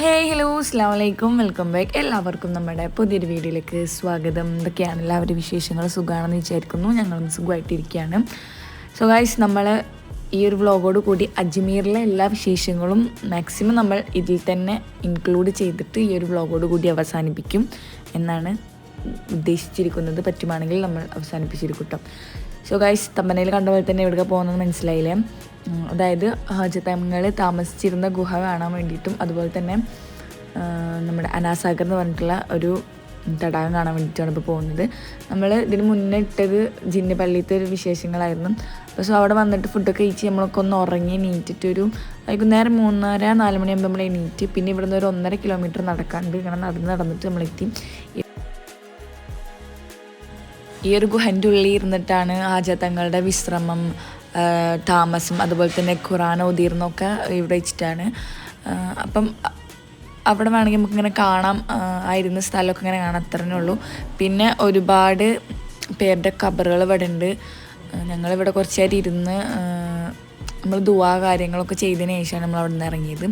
Hey hello അസ്ലാം വലൈക്കും welcome back എല്ലാവർക്കും നമ്മുടെ പുതിയൊരു വീഡിയോയിലേക്ക് സ്വാഗതം. ഇതൊക്കെയാണ് എല്ലാവരും വിശേഷങ്ങൾ. സുഖമാണെന്ന് വിചാരിക്കുന്നു. ഞങ്ങളും സുഖമായിട്ടിരിക്കുകയാണ്. സോ ഗൈസ് നമ്മൾ ഈ ഒരു വ്ളോഗോട് കൂടി അജ്മീറിലെ എല്ലാ വിശേഷങ്ങളും മാക്സിമം നമ്മൾ ഇതിൽ തന്നെ ഇൻക്ലൂഡ് ചെയ്തിട്ട് ഈ ഒരു വ്ളോഗോട് കൂടി അവസാനിപ്പിക്കും എന്നാണ് ഉദ്ദേശിച്ചിരിക്കുന്നത്. പറ്റുവാണെങ്കിൽ നമ്മൾ അവസാനിപ്പിച്ചിരിക്കും സോ ഗൈസ് തമ്പനയിൽ കണ്ട പോലെ തന്നെ എവിടെ പോകുന്നത് മനസ്സിലായില്ലേ? അതായത് ഹജതങ്ങൾ താമസിച്ചിരുന്ന ഗുഹ കാണാൻ വേണ്ടിയിട്ടും അതുപോലെ തന്നെ നമ്മുടെ അനാസാഗർ എന്ന് പറഞ്ഞിട്ടുള്ള ഒരു തടാകം കാണാൻ വേണ്ടിയിട്ടാണ് ഇപ്പോൾ പോകുന്നത്. നമ്മൾ ഇതിന് മുന്നേ ഇട്ടത് ജിന്ന പള്ളിയിലത്തെ ഒരു വിശേഷങ്ങളായിരുന്നു. അപ്പോൾ സോ അവിടെ വന്നിട്ട് ഫുഡൊക്കെ കഴിച്ച് നമ്മളൊക്കെ ഒന്ന് ഉറങ്ങി നീറ്റിട്ടൊരു വൈകുന്നേരം മൂന്നര നാല് മണിയാകുമ്പോൾ നമ്മൾ എണീറ്റ് പിന്നെ ഇവിടുന്ന് ഒരു ഒന്നര കിലോമീറ്റർ നടക്കാണ്ട് ഇങ്ങനെ നടന്ന് നടന്നിട്ട് നമ്മളെത്തി ഈ ഒരു ഗുഹന്റെ ഉള്ളിൽ ഇരുന്നിട്ടാണ് ആചാത്തങ്ങളുടെ തങ്ങളുടെ വിശ്രമം താമസം അതുപോലെ തന്നെ ഖുറാൻ ഓതിയിരുന്നൊക്കെ ഇവിടെ വെച്ചിട്ടാണ്. അപ്പം അവിടെ വേണമെങ്കിൽ നമുക്കിങ്ങനെ കാണാം. ആയിരുന്ന സ്ഥലമൊക്കെ ഇങ്ങനെ കാണാൻ അത്രേ ഉള്ളൂ. പിന്നെ ഒരുപാട് പേരുടെ കബറുകൾ ഇവിടെ ഉണ്ട്. ഞങ്ങളിവിടെ കുറച്ച് നേരം ഇരുന്ന് നമ്മൾ ദുവാ കാര്യങ്ങളൊക്കെ ചെയ്തതിന് ശേഷമാണ് നമ്മൾ അവിടെ നിന്ന് ഇറങ്ങിയത്.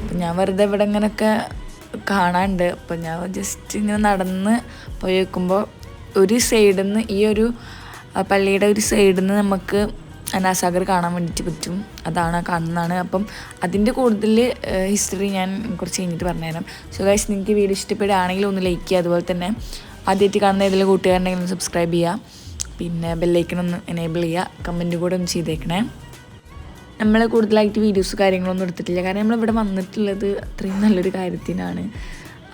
അപ്പം ഞാൻ വെറുതെ ഇവിടെ ഇങ്ങനെയൊക്കെ കാണാണ്ട് അപ്പം ഞാൻ ജസ്റ്റ് ഇങ്ങനെ നടന്ന് പോയി വെക്കുമ്പോൾ ഒരു സൈഡിൽ നിന്ന് ഈ ഒരു പള്ളിയുടെ ഒരു സൈഡിൽ നിന്ന് നമുക്ക് അനാസാഗർ കാണാൻ വേണ്ടിയിട്ട് പറ്റും. അതാണ് കാണുന്നതാണ്. അപ്പം അതിന്റെ കൂടുതൽ ഹിസ്റ്ററി ഞാൻ കുറച്ച് കഴിഞ്ഞിട്ട് പറഞ്ഞുതരാം. സോ ഗൈസ് നിങ്ങൾക്ക് വീഡിയോ ഇഷ്ടപ്പെടുകയാണെങ്കിൽ ഒന്ന് ലൈക്ക് ചെയ്യുക. അതുപോലെ തന്നെ ആദ്യമായിട്ട് കാണുന്ന ഏതെങ്കിലും കൂട്ടുകാരുണ്ടെങ്കിൽ ഒന്ന് സബ്സ്ക്രൈബ് ചെയ്യുക. പിന്നെ ബെല്ലൈക്കൺ ഒന്ന് എനേബിൾ ചെയ്യുക. കമന്റ് കൂടെ ഒന്ന് ചെയ്തേക്കണേ. നമ്മൾ കൂടുതലായിട്ട് വീഡിയോസ് കാര്യങ്ങളൊന്നും എടുത്തിട്ടില്ല. കാരണം നമ്മളിവിടെ വന്നിട്ടുള്ളത് അത്രയും നല്ലൊരു കാര്യത്തിനാണ്.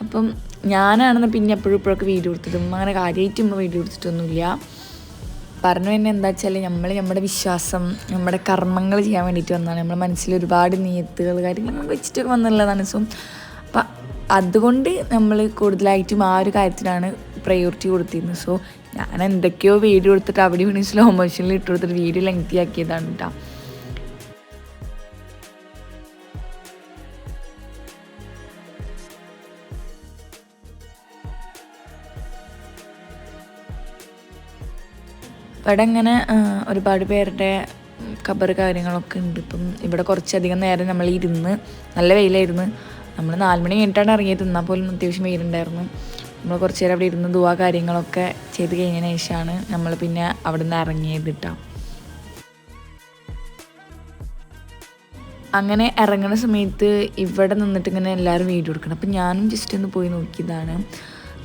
അപ്പം ഞാനാണെന്ന് പിന്നെ എപ്പോഴും ഇപ്പോഴൊക്കെ വീഡിയോ എടുത്തിട്ടും അങ്ങനെ കാര്യമായിട്ട് വീഡിയോ എടുത്തിട്ടൊന്നുമില്ല. പറഞ്ഞു തന്നെ എന്താ വെച്ചാൽ നമ്മൾ നമ്മുടെ വിശ്വാസം നമ്മുടെ കർമ്മങ്ങൾ ചെയ്യാൻ വേണ്ടിയിട്ട് വന്നതാണ് നമ്മുടെ മനസ്സിൽ ഒരുപാട് നീയത്തുകൾ കാര്യങ്ങൾ വെച്ചിട്ടൊക്കെ വന്നുള്ളതാണ്. സോ അപ്പം അതുകൊണ്ട് നമ്മൾ കൂടുതലായിട്ടും ആ ഒരു കാര്യത്തിനാണ് പ്രയോറിറ്റി കൊടുത്തിരുന്നത്. സോ ഞാൻ എന്തൊക്കെയോ വീഡിയോ എടുത്തിട്ട് അവിടെ വീണ് സ്ലോ മോഷനിൽ ഇട്ട് കൊടുത്തിട്ട് വീഡിയോ ലെങ്തി ആക്കിയതാണ് കേട്ടോ ഇവിടെ ഇങ്ങനെ ഒരുപാട് പേരുടെ കബർ കാര്യങ്ങളൊക്കെ ഉണ്ട്. ഇപ്പം ഇവിടെ കുറച്ചധികം നേരം നമ്മൾ ഇരുന്ന് നല്ല വെയിലായിരുന്നു. നമ്മൾ നാല് മണി കഴിഞ്ഞിട്ടാണ് ഇറങ്ങിയത്. എന്നാൽ പോലും അത്യാവശ്യം വെയിലുണ്ടായിരുന്നു. നമ്മൾ കുറച്ച് നേരം അവിടെ ഇരുന്ന് ദുവാ കാര്യങ്ങളൊക്കെ ചെയ്ത് കഴിഞ്ഞതിന് ശേഷമാണ് നമ്മൾ പിന്നെ അവിടെ നിന്ന് ഇറങ്ങിയത് കേട്ടോ അങ്ങനെ ഇറങ്ങുന്ന സമയത്ത് ഇവിടെ നിന്നിട്ട് ഇങ്ങനെ എല്ലാവരും വീഡിയോ എടുക്കണം. അപ്പം ഞാനും ജസ്റ്റ് ഒന്ന് പോയി നോക്കിയതാണ്.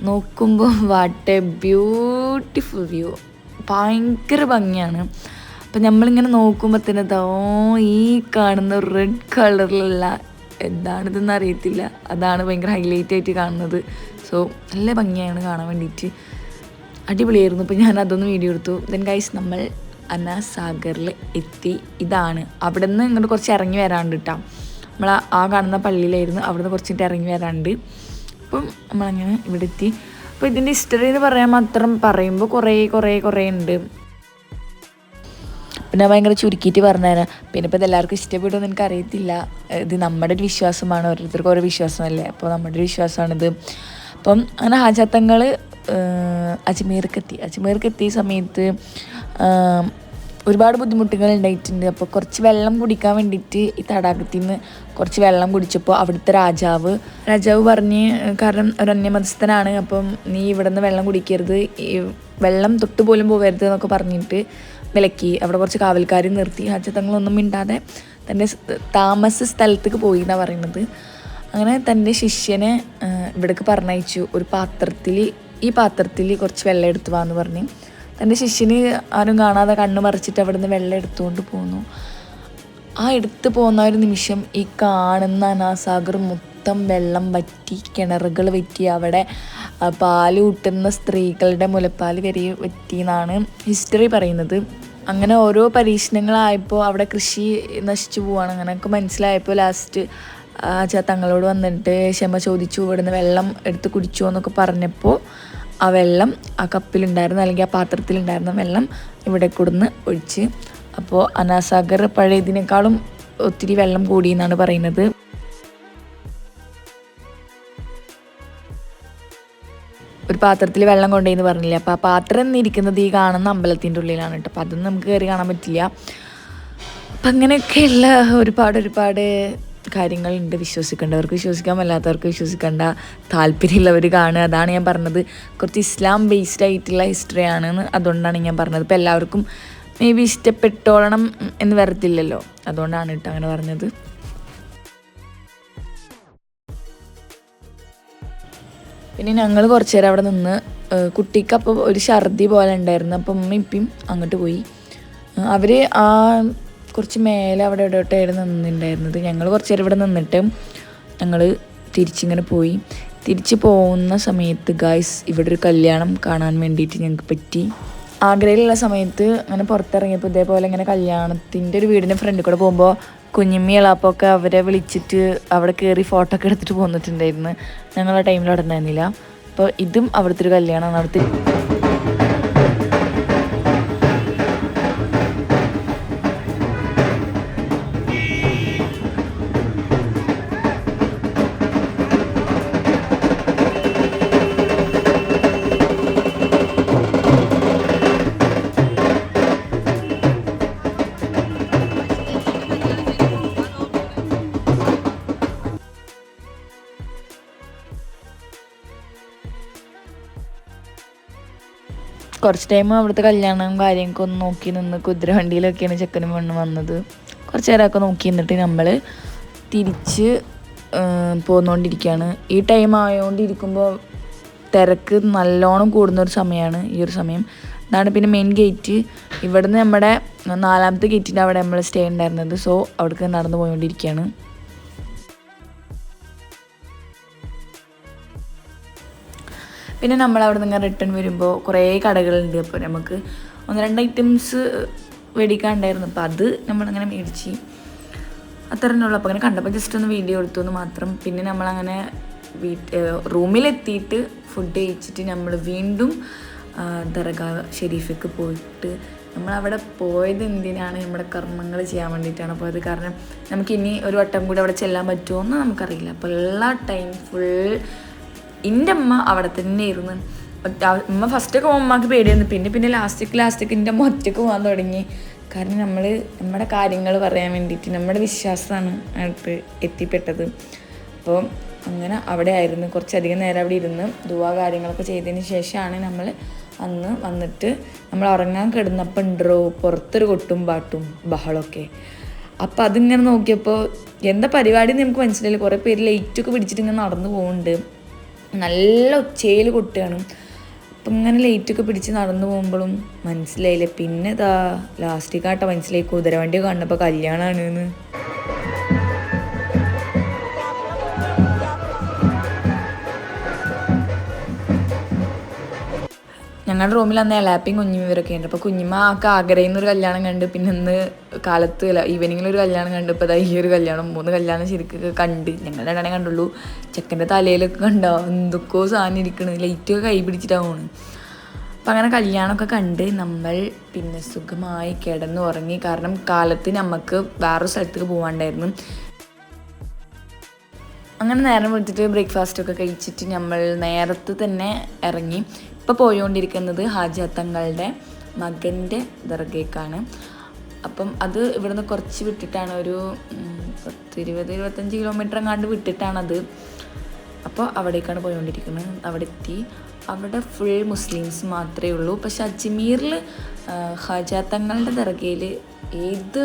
നോക്കുമ്പോൾ വാട്ട് എ ബ്യൂട്ടിഫുൾ വ്യൂ ഭയങ്കര ഭംഗിയാണ്. അപ്പം നമ്മളിങ്ങനെ നോക്കുമ്പോൾ തന്നെ ഓ ഈ കാണുന്ന റെഡ് കളറിലുള്ള എന്താണിതെന്ന് അറിയത്തില്ല. അതാണ് ഭയങ്കര ഹൈലൈറ്റ് ആയിട്ട് കാണുന്നത്. സോ നല്ല ഭംഗിയാണ് കാണാൻ വേണ്ടിയിട്ട് അടിപൊളിയായിരുന്നു. അപ്പോൾ ഞാൻ അതൊന്ന് വീഡിയോ എടുത്തു. ദെൻ ഗൈസ് നമ്മൾ അനാസാഗറിൽ എത്തി. ഇതാണ്. അവിടെ നിന്ന് ഇങ്ങോട്ട് കുറച്ച് ഇറങ്ങി വരാണ്ട് കേട്ടോ നമ്മൾ ആ കാണുന്ന പള്ളിയിലായിരുന്നു. അവിടെ നിന്ന് കുറച്ചിട്ട് ഇറങ്ങി വരാണ്ട് അപ്പം നമ്മളങ്ങനെ ഇവിടെ എത്തി അപ്പോൾ ഇതിന്റെ ഹിസ്റ്ററി എന്ന് പറയാൻ മാത്രം പറയുമ്പോൾ കുറേ കുറേ കുറേ ഉണ്ട് പിന്നെ ഭയങ്കര ചുരുക്കിയിട്ട് പറഞ്ഞേനെ. പിന്നെ ഇപ്പോൾ ഇതെല്ലാവർക്കും ഇഷ്ടപ്പെടുമെന്ന് എനിക്ക് അറിയത്തില്ല ഇത് നമ്മുടെ ഒരു വിശ്വാസമാണ് ഓരോരുത്തർക്കും ഓരോ വിശ്വാസമല്ലേ? അപ്പോൾ നമ്മുടെ ഒരു വിശ്വാസമാണിത്. അപ്പം അങ്ങനെ ഹാജാത്തങ്ങൾ അജ്മീർക്കെത്തി. അജ്മീർക്കെത്തിയ സമയത്ത് ഒരുപാട് ബുദ്ധിമുട്ടുകൾ ഉണ്ടായിട്ടുണ്ട്. അപ്പോൾ കുറച്ച് വെള്ളം കുടിക്കാൻ വേണ്ടിയിട്ട് ഈ തടാകത്തിൽ നിന്ന് കുറച്ച് വെള്ളം കുടിച്ചപ്പോൾ അവിടുത്തെ രാജാവ് രാജാവ് പറഞ്ഞ് കാരണം ഒരു അന്യമതസ്ഥനാണ് അപ്പം നീ ഇവിടെ നിന്ന് വെള്ളം കുടിക്കരുത്. ഈ വെള്ളം തൊട്ട് പോലും പോകരുത് എന്നൊക്കെ പറഞ്ഞിട്ട് വിലക്കി. അവിടെ കുറച്ച് കാവൽക്കാർ നിർത്തി. ഹജ്ജത്തങ്ങളൊന്നും മിണ്ടാതെ തന്റെ താമസ സ്ഥലത്തേക്ക് പോയി എന്നാണ് പറയുന്നത്. അങ്ങനെ തന്റെ ശിഷ്യനെ ഇവിടേക്ക് പറഞ്ഞയച്ചു. ഒരു പാത്രത്തിൽ ഈ പാത്രത്തിൽ കുറച്ച് വെള്ളം എടുത്തു വാന്ന് പറഞ്ഞ്. തന്റെ ശിഷ്യന് ആരും കാണാതെ കണ്ണു മറിച്ചിട്ട് അവിടെ നിന്ന് വെള്ളം എടുത്തുകൊണ്ട് പോന്നു. ആ എടുത്തു പോകുന്ന ഒരു നിമിഷം ഈ കാണുന്ന അനാസാഗർ മൊത്തം വെള്ളം വറ്റി കിണറുകൾ വറ്റി അവിടെ പാൽ കൂട്ടുന്ന സ്ത്രീകളുടെ മുലപ്പാൽ വരെ വറ്റി എന്നാണ് ഹിസ്റ്ററി പറയുന്നത്. അങ്ങനെ ഓരോ പരീക്ഷണങ്ങളായപ്പോൾ അവിടെ കൃഷി നശിച്ചു പോവാണ്. അങ്ങനെയൊക്കെ മനസ്സിലായപ്പോൾ ലാസ്റ്റ് ആ തങ്ങളോട് വന്നിട്ട് ക്ഷമ ചോദിച്ചു ഇവിടുന്ന് വെള്ളം എടുത്ത് കുടിച്ചു എന്നൊക്കെ പറഞ്ഞപ്പോൾ ആ വെള്ളം ആ കപ്പിലുണ്ടായിരുന്ന അല്ലെങ്കിൽ ആ പാത്രത്തിലുണ്ടായിരുന്ന വെള്ളം ഇവിടെ കൊടുന്ന് ഒഴിച്ച്. അപ്പോൾ അനാസാഗർ പഴയതിനേക്കാളും ഒത്തിരി വെള്ളം കൂടി എന്നാണ് പറയുന്നത്. ഒരു പാത്രത്തിൽ വെള്ളം കൊണ്ടുപോയിന്ന് പറഞ്ഞില്ല? അപ്പോൾ ആ പാത്രം എന്നിരിക്കുന്നത് ഈ കാണുന്ന അമ്പലത്തിന്റെ ഉള്ളിലാണ് കേട്ടോ. അപ്പോൾ അതൊന്നും നമുക്ക് കയറി കാണാൻ പറ്റില്ല. അപ്പം അങ്ങനെയൊക്കെയുള്ള ഒരുപാട് ഒരുപാട് കാര്യങ്ങളുണ്ട് വിശ്വസിക്കേണ്ടവർക്ക് വിശ്വസിക്കാൻ വല്ലാത്തവർക്ക് വിശ്വസിക്കേണ്ട താല്പര്യമുള്ളവർ കാണുക. അതാണ് ഞാൻ പറഞ്ഞത്. കുറച്ച് ഇസ്ലാം ബേസ്ഡ് ആയിട്ടുള്ള ഹിസ്റ്ററി ആണെന്ന് അതുകൊണ്ടാണ് ഞാൻ പറഞ്ഞത്. ഇപ്പം എല്ലാവർക്കും മേ ബി ഇഷ്ടപ്പെട്ടോളണം എന്ന് വരത്തില്ലല്ലോ. അതുകൊണ്ടാണ് കേട്ടോ അങ്ങനെ പറഞ്ഞത്. പിന്നെ ഞങ്ങൾ കുറച്ച് നേരം അവിടെ നിന്ന് കുട്ടിക്ക് അപ്പോൾ ഒരു ഛർദി പോലെ ഉണ്ടായിരുന്നു. അപ്പം ഉമ്മ ഇപ്പം അങ്ങോട്ട് പോയി. അവർ ആ കുറച്ച് മേലെ അവിടെ ഇടോട്ടായിരുന്നു നിന്നിട്ടുണ്ടായിരുന്നത്. ഞങ്ങൾ കുറച്ച് നേരം ഇവിടെ നിന്നിട്ട് ഞങ്ങൾ തിരിച്ചിങ്ങനെ പോയി. തിരിച്ച് പോകുന്ന സമയത്ത് ഗായ്സ് ഇവിടെ ഒരു കല്യാണം കാണാൻ വേണ്ടിയിട്ട് ഞങ്ങൾക്ക് പറ്റി. ആഗ്രയിലുള്ള സമയത്ത് അങ്ങനെ പുറത്തിറങ്ങിയപ്പോൾ ഇതേപോലെ ഇങ്ങനെ കല്യാണത്തിന്റെ ഒരു വീടിന്റെ ഫ്രണ്ടിൽ കൂടെ പോകുമ്പോൾ കുഞ്ഞിമ്മി ഇളാപ്പൊക്കെ അവരെ വിളിച്ചിട്ട് അവിടെ കയറി ഫോട്ടോ ഒക്കെ എടുത്തിട്ട് പോന്നിട്ടുണ്ടായിരുന്നു. ഞങ്ങൾ ആ ടൈമിൽ അവിടെ ഉണ്ടായിരുന്നില്ല. അപ്പോൾ ഇതും അവിടുത്തെ ഒരു കല്യാണമാണ്. അവിടുത്തെ കുറച്ച് ടൈം അവിടുത്തെ കല്യാണം കാര്യങ്ങളൊക്കെ ഒന്ന് നോക്കി നിന്ന് കുതിര വണ്ടിയിലൊക്കെയാണ് ചെക്കനും പെണ്ണും വന്നത്. കുറച്ച് നേരമൊക്കെ നോക്കി നിന്നിട്ട് നമ്മൾ തിരിച്ച് പോന്നുകൊണ്ടിരിക്കുകയാണ് ഈ ടൈം ആയതുകൊണ്ടിരിക്കുമ്പോൾ തിരക്ക് നല്ലോണം കൂടുന്ന ഒരു സമയമാണ് ഈ ഒരു സമയം. അതാണ് പിന്നെ മെയിൻ ഗേറ്റ് ഇവിടുന്ന് നമ്മുടെ നാലാമത്തെ ഗേറ്റിന്റെ അവിടെ നമ്മൾ സ്റ്റേ ഉണ്ടായിരുന്നത് സോ അവിടേക്ക് നടന്നു പോയിക്കൊണ്ടിരിക്കുകയാണ് പിന്നെ നമ്മൾ അവിടെ നിന്ന് റിട്ടേൺ വരുമ്പോൾ കുറേ കടകളുണ്ട്. അപ്പോൾ നമുക്ക് ഒന്ന് രണ്ട് ഐറ്റംസ് മേടിക്കാണ്ടായിരുന്നു. അപ്പോൾ അത് നമ്മളങ്ങനെ മേടിച്ച് അത്ര ഉള്ളൂ അപ്പോൾ അങ്ങനെ കണ്ടപ്പോൾ ജസ്റ്റ് ഒന്ന് വീഡിയോ എടുത്തു എന്ന് മാത്രം. പിന്നെ നമ്മളങ്ങനെ വീട്ട് റൂമിലെത്തിയിട്ട് ഫുഡ് കഴിച്ചിട്ട് നമ്മൾ വീണ്ടും ദർഗാ ഷെരീഫിക്ക് പോയിട്ട് നമ്മളവിടെ പോയത് എന്തിനാണ്? നമ്മുടെ കർമ്മങ്ങൾ ചെയ്യാൻ വേണ്ടിയിട്ടാണ് പോയത്. കാരണം നമുക്ക് ഇനി ഒരു വട്ടം കൂടി അവിടെ ചെല്ലാൻ പറ്റുമോ എന്ന് നമുക്കറിയില്ല. അപ്പോൾ എല്ലാ ടൈം ഫുൾ എന്റെ അമ്മ അവിടെ തന്നെ ഇരുന്ന്. അമ്മ ഫസ്റ്റൊക്കെ അമ്മയ്ക്ക് പേടിയായിരുന്നു. പിന്നെ പിന്നെ ലാസ്റ്റിക്ക് ലാസ്റ്റിക്ക് എന്റെ അമ്മ ഒറ്റയ്ക്ക് പോകാൻ തുടങ്ങി. കാരണം നമ്മൾ നമ്മുടെ കാര്യങ്ങൾ പറയാൻ വേണ്ടിയിട്ട് നമ്മുടെ വിശ്വാസമാണ് അടുത്ത് എത്തിപ്പെട്ടത്. അപ്പോൾ അങ്ങനെ അവിടെ ആയിരുന്നു. കുറച്ചധികം നേരം അവിടെ ഇരുന്ന് ദുവാ കാര്യങ്ങളൊക്കെ ചെയ്തതിന് ശേഷമാണ് നമ്മൾ അന്ന് വന്നിട്ട് നമ്മൾ ഉറങ്ങാൻ കിടന്നപ്പോൾ ഉണ്ടോ പുറത്തൊരു കൊട്ടും പാട്ടും ബഹളമൊക്കെ. അപ്പം അതിങ്ങനെ നോക്കിയപ്പോൾ എന്താ പരിപാടി എന്ന് നമുക്ക് മനസ്സിലായില്ല. കുറേ പേര് ലൈറ്റൊക്കെ പിടിച്ചിട്ട് ഇങ്ങനെ നടന്നു പോകുന്നുണ്ട് നല്ല ഒച്ചയിൽ കൊട്ടുകയാണ് അപ്പം ഇങ്ങനെ ലൈറ്റൊക്കെ പിടിച്ച് നടന്നു പോകുമ്പോഴും മനസ്സിലായില്ല? പിന്നെ ഇതാ ലാസ്റ്റിക്കാട്ട മനസ്സിലായി. കുതിരവണ്ടി കണ്ടപ്പോൾ കല്യാണമാണ് എന്ന്. ഞങ്ങളുടെ റൂമിൽ അന്ന് എലാപ്പിയും കുഞ്ഞിമീവരൊക്കെ ഉണ്ട്. അപ്പോൾ കുഞ്ഞിമ്മ ആക്ക് ആഗ്രയിൽ നിന്നൊരു കല്യാണം കണ്ട് പിന്നെ ഇന്ന് കാലത്ത് ഈവനിങ്ങിൽ ഒരു കല്യാണം കണ്ട് ഇപ്പോൾ ഈ ഒരു കല്യാണം മൂന്ന് കല്യാണം ശരിക്കും കണ്ട്. ഞങ്ങൾ രണ്ടെണ്ണേ കണ്ടുള്ളൂ. ചെക്കന്റെ തലയിലൊക്കെ കണ്ടോ? എന്തൊക്കെയോ സാധനം ഇരിക്കണ്. ലൈറ്റൊക്കെ കൈ പിടിച്ചിട്ടാണ് അപ്പം അങ്ങനെ കല്യാണമൊക്കെ കണ്ട് നമ്മൾ പിന്നെ സുഖമായി കിടന്നു ഉറങ്ങി കാരണം കാലത്ത് നമുക്ക് വേറൊരു സ്ഥലത്തേക്ക് പോകാണ്ടായിരുന്നു അങ്ങനെ നേരം വിളിച്ചിട്ട് ബ്രേക്ക്ഫാസ്റ്റ് ഒക്കെ കഴിച്ചിട്ട് നമ്മൾ നേരത്തെ തന്നെ ഇറങ്ങി. ഇപ്പോൾ പോയോണ്ടിരിക്കുന്നത് ഹാജാത്തങ്ങളുടെ മകന്റെ ദർഗയ്ക്കാണ്. അപ്പം അത് ഇവിടുന്ന് കുറച്ച് വിട്ടിട്ടാണ് ഒരു പത്ത് ഇരുപത് ഇരുപത്തഞ്ച് കിലോമീറ്റർ എങ്ങാണ്ട് വിട്ടിട്ടാണത്. അപ്പോൾ അവിടേക്കാണ് പോയോണ്ടിരിക്കുന്നത്. അവിടെ എത്തി അവിടെ ഫുൾ മുസ്ലിംസ് മാത്രമേ ഉള്ളൂ. പക്ഷെ അജ്മീറിൽ ഹാജാത്തങ്ങളുടെ ദർഗയിൽ ഏത്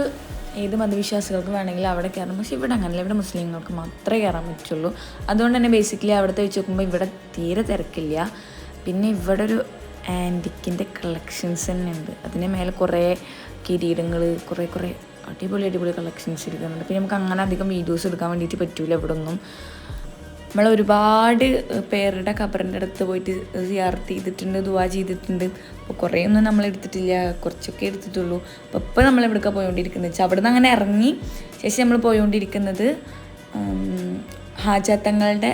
ഏത് മതവിശ്വാസികൾക്ക് വേണമെങ്കിലും അവിടെ കയറാം പക്ഷെ ഇവിടെ അങ്ങനെയല്ല ഇവിടെ മുസ്ലിങ്ങൾക്ക് മാത്രമേ കയറാൻ പറ്റുള്ളൂ. അതുകൊണ്ട് തന്നെ ബേസിക്കലി അവിടുത്തെ വെച്ച് നോക്കുമ്പോൾ ഇവിടെ തീരെ തിരക്കില്ല. പിന്നെ ഇവിടെ ഒരു ആന്റിക്കിന്റെ കളക്ഷൻസ് തന്നെ ഉണ്ട്. അതിന് മേലെ കുറേ കിരീടങ്ങൾ കുറേ കുറേ അടിപൊളി അടിപൊളി കളക്ഷൻസ് ഇരിക്കുന്നുണ്ട്. പിന്നെ നമുക്ക് അങ്ങനെ അധികം വീഡിയോസ് എടുക്കാൻ വേണ്ടിയിട്ട് പറ്റൂല ഇവിടെ ഒന്നും നമ്മൾ ഒരുപാട് പേരുടെ ഖബറിന്റെ അടുത്ത് പോയിട്ട് സിയാർത്ത് ചെയ്തിട്ടുണ്ട് ദുവാ ചെയ്തിട്ടുണ്ട്. അപ്പോൾ കുറേ ഒന്നും നമ്മൾ എടുത്തിട്ടില്ല. കുറച്ചൊക്കെ എടുത്തിട്ടുള്ളൂ. അപ്പോൾ ഇപ്പോൾ നമ്മൾ എവിടെയൊക്കെ പോയോണ്ടിരിക്കുന്നത്? വെച്ചാൽ അവിടെ നിന്ന് അങ്ങനെ ഇറങ്ങി ശേഷം നമ്മൾ പോയോണ്ടിരിക്കുന്നത് ഹാജാത്തങ്ങളുടെ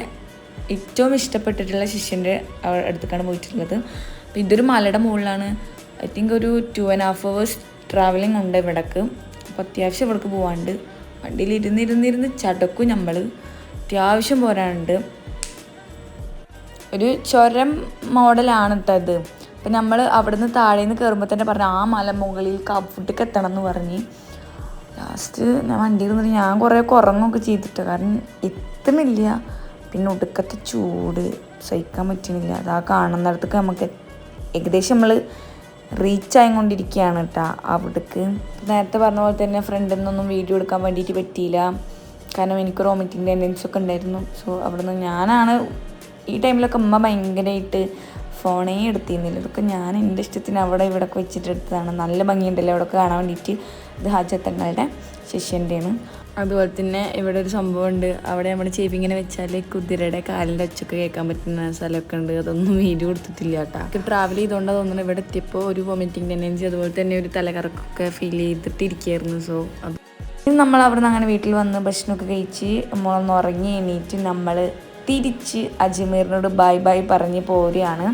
ഏറ്റവും ഇഷ്ടപ്പെട്ടിട്ടുള്ള ശിഷ്യന്റെ അടുത്തേക്കാണ് പോയിട്ടുള്ളത്. അപ്പോൾ ഇതൊരു മലയുടെ മുകളിലാണ്. ഐ തിങ്ക് ഒരു two and half hours travelling ഉണ്ട് ഇവിടേക്ക്. അപ്പോൾ അത്യാവശ്യം ഇവിടേക്ക് പോകാണ്ട് വണ്ടിയിൽ ഇരുന്നിരുന്നിരുന്ന് ചടക്കും നമ്മൾ അത്യാവശ്യം പോരാനുണ്ട്. ഒരു ചുരം മോഡലാണ് കേട്ടോ ഇത്. അപ്പം നമ്മൾ അവിടെ നിന്ന് താഴെ നിന്ന് കയറുമ്പോൾ തന്നെ പറഞ്ഞു ആ മല മുകളിൽ കാപ്പുട്ടിക്ക് എത്തണം എന്ന് പറഞ്ഞ്. ലാസ്റ്റ് ഞാൻ വണ്ടിയിൽ നിന്നിട്ട് ഞാൻ കുറേ കുറങ്ങൊക്കെ ചെയ്തിട്ട്. കാരണം എത്തുന്നില്ല. പിന്നെ ഒടുക്കത്തെ ചൂട് സഹിക്കാൻ പറ്റുന്നില്ല ആ കാണുന്നിടത്തേക്ക് നമുക്ക് ഏകദേശം നമ്മൾ റീച്ച് ആയിക്കൊണ്ടിരിക്കുകയാണ് കേട്ടോ അവിടേക്ക് നേരത്തെ പറഞ്ഞ പോലെ തന്നെ ഫ്രണ്ടിൽ നിന്നൊന്നും വീഡിയോ എടുക്കാൻ വേണ്ടിയിട്ട് പറ്റിയില്ല. കാരണം എനിക്ക് റോമിറ്റിംഗ് ടെൻഡൻസ് ഒക്കെ ഉണ്ടായിരുന്നു. സോ അവിടെ നിന്ന് ഞാനാണ് ഈ ടൈമിലൊക്കെ അമ്മ ഭയങ്കരമായിട്ട് ഫോണേ എടുത്തിരുന്നില്ല. ഇതൊക്കെ ഞാൻ എന്റെ ഇഷ്ടത്തിന് അവിടെ ഇവിടെ ഒക്കെ വെച്ചിട്ട് എടുത്തതാണ്. നല്ല ഭംഗിയുണ്ടല്ലോ അവിടെ കാണാൻ വേണ്ടിയിട്ട്. ഇത് ഹാജത്തങ്ങളുടെ ശിഷ്യന്റെയാണ് അതുപോലെ തന്നെ ഇവിടെ ഒരു സംഭവം ഉണ്ട് അവിടെ നമ്മുടെ ചെവി ഇങ്ങനെ വെച്ചാൽ കുതിരയുടെ കാലിന്റെ ഒച്ചൊക്കെ കേൾക്കാൻ പറ്റുന്ന സ്ഥലമൊക്കെ ഉണ്ട്. അതൊന്നും വീഡിയോ കൊടുത്തിട്ടില്ല കേട്ടോ. എനിക്ക് ട്രാവൽ ചെയ്തുകൊണ്ട് തോന്നുന്നു ഇവിടെ എത്തിയപ്പോൾ ഒരു വോമിറ്റിംഗ് ടെൻഡൻസി അതുപോലെ തന്നെ ഒരു തലകറക്കൊക്കെ ഫീൽ ചെയ്തിട്ടിരിക്കുകയായിരുന്നു സോ അത് നമ്മൾ അവിടെ നിന്ന് അങ്ങനെ വീട്ടിൽ വന്ന് ഭക്ഷണമൊക്കെ കഴിച്ച് നമ്മളൊന്ന് ഉറങ്ങി എണീറ്റ് നമ്മൾ തിരിച്ച് അജ്മീറിനോട് ബൈ ബൈ പറഞ്ഞ് പോരുകയാണ്.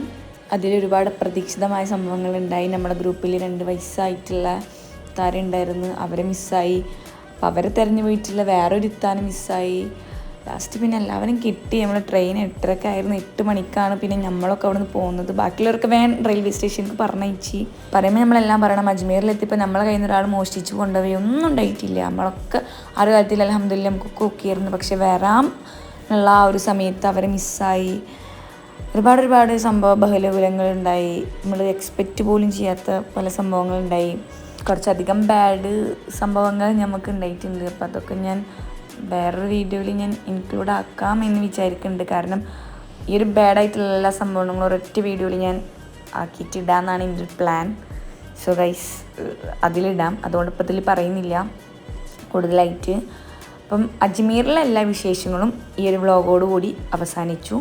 അതിലൊരുപാട് പ്രതീക്ഷിതമായ സംഭവങ്ങൾ ഉണ്ടായി. നമ്മുടെ ഗ്രൂപ്പിൽ രണ്ട് വയസ്സായിട്ടുള്ള താരം ഉണ്ടായിരുന്നു. അവരെ മിസ്സായി അപ്പോൾ അവരെ തിരഞ്ഞു പോയിട്ടുള്ള വേറൊരു ഇത്താനും മിസ്സായി ലാസ്റ്റ് പിന്നെ എല്ലാവരും കിട്ടി. നമ്മൾ ട്രെയിൻ എട്ടരക്ക് ആയിരുന്നു. എട്ട് മണിക്കാണ് പിന്നെ നമ്മളൊക്കെ അവിടെ നിന്ന് പോകുന്നത്. ബാക്കിയുള്ളവർക്ക് വേൻ റെയിൽവേ സ്റ്റേഷനിലേക്ക് പറഞ്ഞയച്ചി. പറയുമ്പോൾ നമ്മളെല്ലാം പറയണം അജ്മീറിലെത്തിയപ്പോൾ നമ്മളെ കയ്യിൽ നിന്ന് ഒരാൾ മോഷ്ടിച്ച് കൊണ്ടുപോയി. ഒന്നും ഉണ്ടായിട്ടില്ല. നമ്മളൊക്കെ ആ ഒരു കാര്യത്തിൽ അലഹമില്ല നമുക്ക് കുക്കിയായിരുന്നു. പക്ഷെ വരാം എന്നുള്ള ആ ഒരു സമയത്ത് അവരെ മിസ്സായി ഒരുപാട് ഒരുപാട് സംഭവ ബഹുലകുലങ്ങളുണ്ടായി നമ്മൾ എക്സ്പെക്റ്റ് പോലും ചെയ്യാത്ത പല സംഭവങ്ങളുണ്ടായി കുറച്ചധികം ബാഡ് സംഭവങ്ങൾ നമുക്ക് ഉണ്ടായിട്ടുണ്ട് അപ്പോൾ അതൊക്കെ ഞാൻ വേറൊരു വീഡിയോയിൽ ഞാൻ ഇൻക്ലൂഡ് ആക്കാം എന്ന് വിചാരിക്കുന്നുണ്ട് കാരണം ഈ ഒരു ബാഡായിട്ടുള്ള എല്ലാ സംഭവങ്ങളും ഒരൊറ്റ വീഡിയോയിൽ ഞാൻ ആക്കിയിട്ട് ഇടാമെന്നാണ് എന്റെ ഒരു പ്ലാൻ സോ ഗൈസ് അതിലിടാം. അതുകൊണ്ട് ഇപ്പോൾ ഇതിൽ പറയുന്നില്ല. കൂടുതലായിട്ട്. അപ്പം അജ്മീറിലെ എല്ലാ വിശേഷങ്ങളും ഈ ഒരു വ്ളോഗോടുകൂടി അവസാനിച്ചു.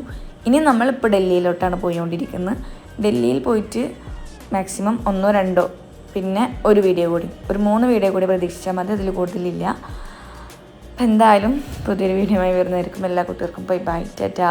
ഇനി നമ്മളിപ്പോൾ ഡൽഹിയിലോട്ടാണ് പോയിക്കൊണ്ടിരിക്കുന്നത് ഡൽഹിയിൽ പോയിട്ട് മാക്സിമം ഒന്നോ രണ്ടോ പിന്നെ ഒരു വീഡിയോ കൂടി. ഒരു മൂന്ന് വീഡിയോ കൂടി പ്രതീക്ഷിച്ചാൽ മതി അതിൽ കൂടുതലില്ല. അപ്പം എന്തായാലും പുതിയൊരു ആയി വരുന്നതായിരിക്കും. എല്ലാ കുട്ടികൾക്കും ബൈ ബൈ ടാറ്റാ